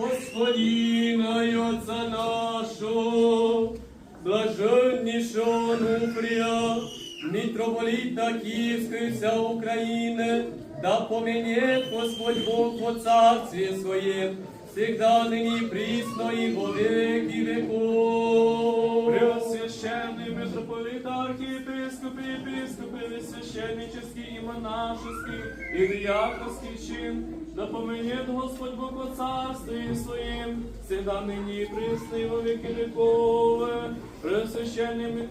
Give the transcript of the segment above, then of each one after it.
Господина і Отця нашого, блаженнішого Нуфрія, митрополита Київської вся України, да поменет Господь Бог во Царстве Своем, всегда ныне и присно и во веки веков. Преосвященный митрополит, архиепископы, епископы, священнический и монашеский, и диаковский чин, да Господь Бог о царстве своим, всегда ныне и присно и во веки веков. Преосвященный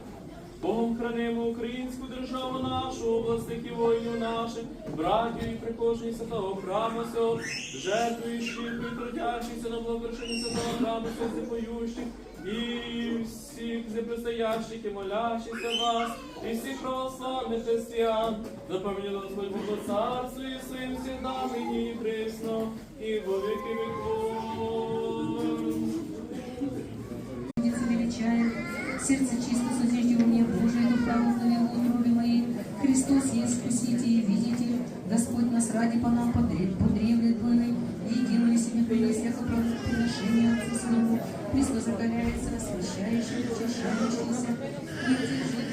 Богом хранимо українську державу нашу, обласних і воїнів наших, братів і прихожих святого храму сього, жертвуючих і трудящихся на благовершенні святого храму сього, всепоющих, і всіх запредстоящих і молящихся вас, і всіх православних християн, запевню Господь Бог у царстві своїм всегда нині нині, во віки віков. величаем, сердце чисто смотрите у меня Божие, дух православие мои. Христос есть Спаситель и Видитель, Господь нас ради по нам подрев, подревле твоей, единую себе принесли приношение Отцу Своему, присвозгоряется, освящающий, утешающийся, и держит,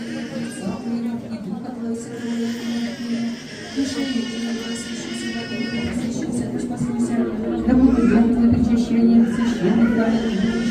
и духа Твоего Святого, и душа And.